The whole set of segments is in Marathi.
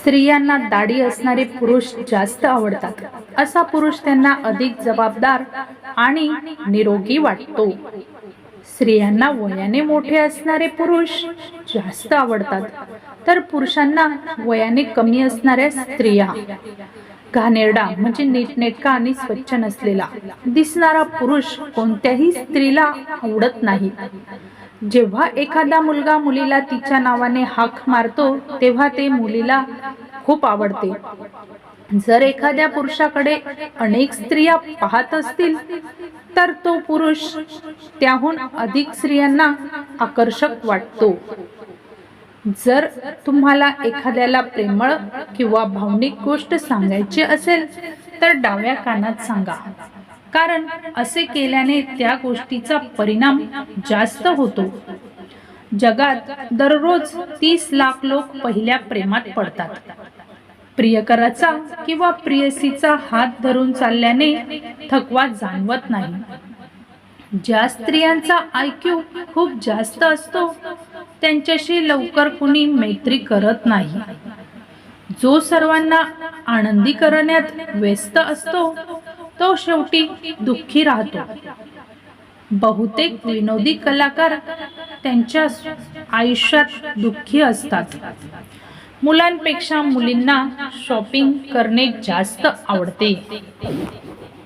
स्त्रियांना दाढी असणारे पुरुष जास्त आवडतात. असा पुरुष त्यांना अधिक जबाबदार आणि निरोगी वाटतो. स्त्रियांना वयाने मोठे असणारे पुरुष जास्त आवडतात. तर पुरुषांना वयाने कमी असणाऱ्या स्त्रिया. घाणेरडा म्हणजे नीटनेटका आणि स्वच्छ नसलेला. दिसणारा पुरुष कोणत्याही स्त्रीला आवडत नाही. जेव्हा एखादा मुलगा मुलीला तिच्या नावाने हाक मारतो तेव्हा ते मुलीला खूप आवडते. जर एखाद्या पुरुषाकडे अनेक स्त्रिया पाहत असतील तर तो पुरुष त्याहून अधिक स्त्रियांना आकर्षक वाटतो. जर तुम्हाला एखाद्याला प्रेमळ किंवा भावनिक गोष्ट सांगायची असेल तर डाव्या कानात सांगा. कारण असे केल्याने त्या गोष्टीचा परिणाम जास्त होतो. जगात दररोज तीस लाख लोक पहिल्या प्रेमात पडतात. प्रियकराचा किंवा प्रियसीचा हात धरून चालल्याने थकवा जाणवत नाही. ज्या स्त्रियांचा आयक्यू खूप जास्त असतो त्यांच्याशी लवकर कुणी मैत्री करत नाही. जो सर्वांना आनंदी करण्यात व्यस्त असतो तो शेवटी दुःखी राहतो. बहुतेक विनोदी कलाकार त्यांच्या आयुष्यात दुःखी असतात. मुलांपेक्षा मुलींना शॉपिंग करणे जास्त आवडते.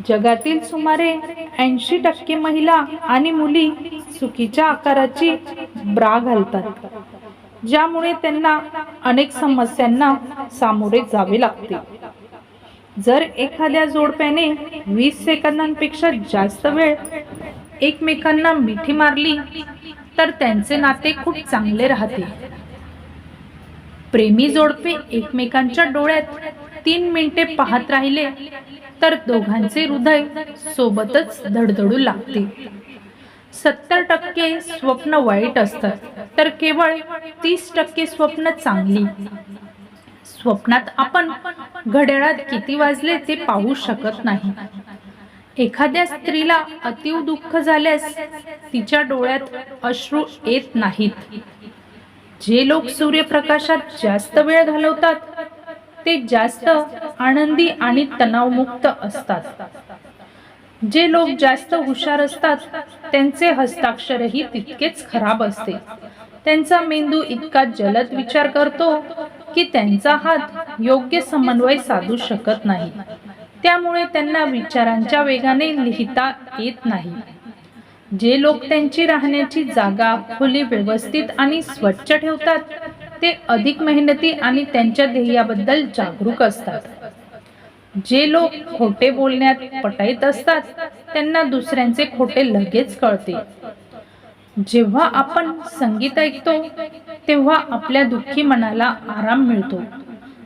जगातील सुमारे ऐंशी टक्के महिला आणि मुली चुकीच्या आकाराची ब्रा घालतात ज्यामुळे त्यांना अनेक समस्यांना सामोरे जावे लागते. जर एखाद्या जोडप्याने वीस सेकंदांपेक्षा जास्त वेळ एकमेकांना मिठी मारली तर त्यांचे नाते खूप चांगले राहते. प्रेमी जोडपे एकमेकांच्या डोळ्यात तीन मिनिटे पाहत राहिले तर दोघांचे हृदय सोबतच धडधडू लागते. सत्तर टक्के स्वप्न वाईट असतात तर केवळ तीस टक्के स्वप्न चांगली. स्वप्नात आपण घड्याळात किती वाजले ते पाहू शकत नाही. एखाद्या स्त्रीला अतीव दुःख झाल्यास तिच्या डोळ्यात अश्रू येत नाहीत. जे लोक सूर्यप्रकाशात जास्त वेळ घालवतात ते जास्त आनंदी आणि तणावमुक्त असतात. जे लोक जास्त हुशार असतात त्यांचे हस्ताक्षरही तितकेच खराब असते. त्यांचा मेंदू इतका जलद विचार करतो की त्यांचा हात योग्य समन्वय साधू शकत नाही. त्यामुळे त्यांना विचारांच्या वेगाने लिहिता येत नाही. जे लोक त्यांची राहण्याची जागा खोली व्यवस्थित आणि स्वच्छ ठेवतात ते अधिक मेहनती आणि त्यांच्या ध्येयाबद्दल जागरूक असतात. जे लोक खोटे बोलण्यात पटाईत असतात त्यांना दुसऱ्यांचे खोटे लगेच कळते. जेव्हा आपण संगीत ऐकतो तेव्हा आपल्या दुःखी मनाला आराम मिळतो.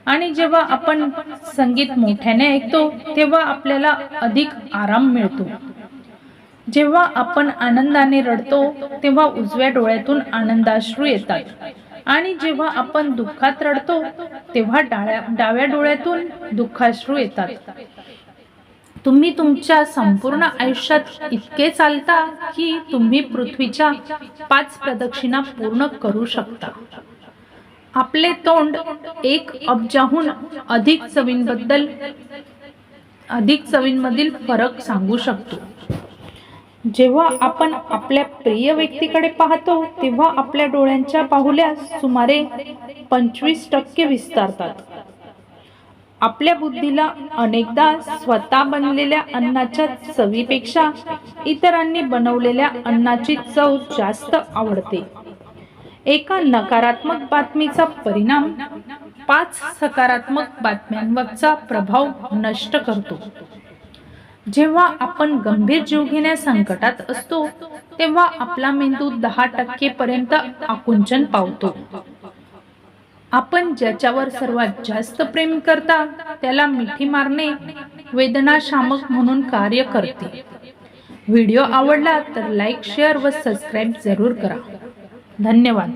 आणि जेव्हा आपण संगीत मोठ्याने ऐकतो तेव्हा आपल्याला अधिक आराम मिळतो. जेव्हा आपण आनंदाने रडतो तेव्हा उजव्या डोळ्यातून आनंदाश्रू येतात. आणि जेव्हा आपण दुःखात रडतो तेव्हा डाळ्या डाव्या डोळ्यातून दुःखाश्रू येतात. तुम्ही तुमच्या संपूर्ण आयुष्यात इतके चालता की तुम्ही पृथ्वीच्या पाच प्रदक्षिणा पूर्ण करू शकता. आपले तोंड एक अब्जाहून अधिक चवींबद्दल अधिक चवींमधील फरक सांगू शकतो. जेव्हा आपण आपल्या प्रिय व्यक्तीकडे पाहतो तेव्हा आपल्या डोळ्यांच्या बाहुल्या सुमारे पंचवीस टक्के विस्तारतात. आपल्या बुद्धीला अनेकदा स्वतः बनलेल्या अन्नाच्या चवीपेक्षा इतरांनी बनवलेल्या अन्नाची चव जास्त आवडते. एका नकारात्मक बातमीचा परिणाम पाच सकारात्मक बातम्यांवरचा प्रभाव नष्ट करतो. जेव्हा आपण गंभीर जीवघेण्या संकटात असतो तेव्हा आपला मेंदू दहा टक्के पर्यंत आकुंचन पावतो. आपण ज्याच्यावर सर्वात जास्त प्रेम करता त्याला मिठी मारणे वेदनाशामक म्हणून कार्य करते. व्हिडिओ आवडला तर लाईक शेअर व सबस्क्राईब जरूर करा. धन्यवाद.